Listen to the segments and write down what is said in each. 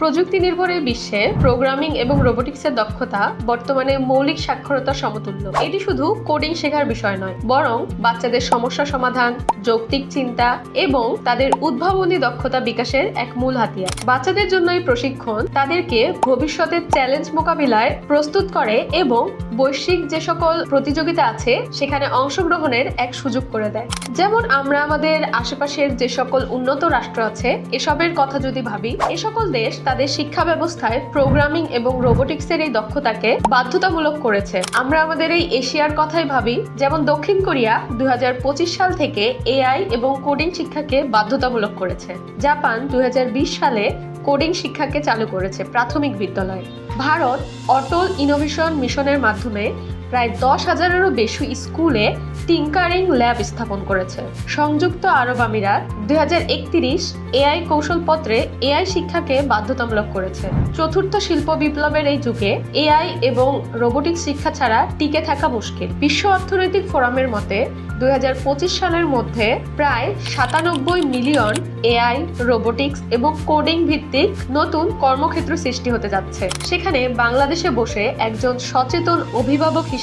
প্রযুক্তি নির্ভর এই বিশ্বে প্রোগ্রামিং এবং রোবোটিক্সের দক্ষতা বর্তমানে মৌলিক সাক্ষরতার সমতুল্য। এটি শুধু কোডিং শেখার বিষয় নয়, বরং বাচ্চাদের সমস্যা সমাধান, যৌক্তিক চিন্তা এবং তাদের উদ্ভাবনী দক্ষতা বিকাশের এক মূল হাতিয়ার। বাচ্চাদের জন্য এই প্রশিক্ষণ তাদেরকে ভবিষ্যতের চ্যালেঞ্জ মোকাবিলায় প্রস্তুত করে এবং বৈশ্বিক যে সকল প্রতিযোগিতা আছে, সেখানে অংশগ্রহণের এক সুযোগ করে দেয়। যেমন আমরা আমাদের আশেপাশের যে সকল উন্নত রাষ্ট্র আছে, এসবের কথা যদি ভাবি, এ সকল দেশ তাদের শিক্ষা ব্যবস্থায় প্রোগ্রামিং এবং রোবোটিক্সের এই দক্ষতাকে বাধ্যতামূলক করেছে। আমরা আমাদের এই এশিয়ার কথাই ভাবি, যেমন দক্ষিণ কোরিয়া দুই হাজার পঁচিশ সাল থেকে এআই এবং কোডিং শিক্ষাকে বাধ্যতামূলক করেছে। জাপান দুই হাজার বিশ সালে কোডিং শিক্ষাকে চালু করেছে প্রাথমিক বিদ্যালয়ে। ভারত অটল ইনোভেশন মিশনের মাধ্যমে প্রায় দশ হাজারেরও বেশি স্কুলে টিঙ্কারিং ল্যাব স্থাপন করেছে। সংযুক্ত আরব আমিরাত দুই এআই কৌশলপত্রে এআই শিক্ষাকে বাধ্যতামূলক করেছে। চতুর্থ শিল্প বিপ্লবের এই যুগে এআই এবং রোবোটিক শিক্ষা ছাড়া টিকে থাকা মুশকিল। বিশ্ব অর্থনৈতিক ফোরামের মতে, দুই হাজার পঁচিশ সালের মধ্যে প্রায় সাতানব্বই মিলিয়ন এআই, রোবোটিক্স এবং কোডিং ভিত্তিক নতুন কর্মক্ষেত্র সৃষ্টি হতে যাচ্ছে। সেখানে বাংলাদেশে বসে একজন সচেতন অভিভাবক হিসেবে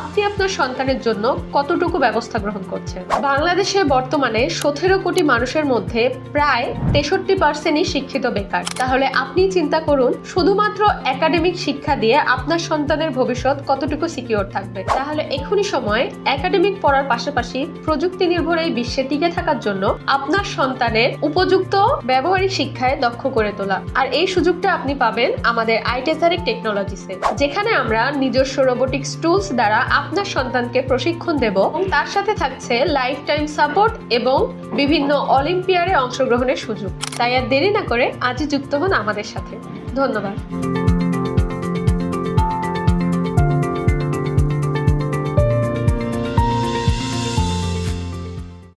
আপনি আপনার সন্তানের জন্য কতটুকু ব্যবস্থা গ্রহণ করছেন? বাংলাদেশে বর্তমানে সতেরো কোটি মানুষের মধ্যে প্রায় তেষট্টি পার্সেন্টই শিক্ষিত বেকার। তাহলে আপনি চিন্তা করুন, শুধুমাত্র একাডেমিক শিক্ষা দিয়ে আপনার সন্তানের ভবিষ্যৎ কতটুকু সিকিওর থাকবে? তাহলে এখনই সময় একাডেমিক পড়ার পাশাপাশি প্রযুক্তি নির্ভর এই বিশ্বে টিকে থাকার জন্য আপনার সন্তানের উপযুক্ত ব্যবহারিক শিক্ষায় দক্ষ করে তোলা। আর এই সুযোগটা আপনি পাবেন আমাদের আইটেসারিক টেকনোলজিসে, যেখানে আমরা নিজস্ব রোবোটিক্স টুলস দ্বারা আপনার সন্তানকে প্রশিক্ষণ দেব এবং তার সাথে থাকছে লাইফ টাইম সাপোর্ট এবং বিভিন্ন অলিম্পিয়ারে অংশগ্রহণের সুযোগ। তাই আর দেরি না করে আজই যুক্ত হন আমাদের সাথে। ধন্যবাদ।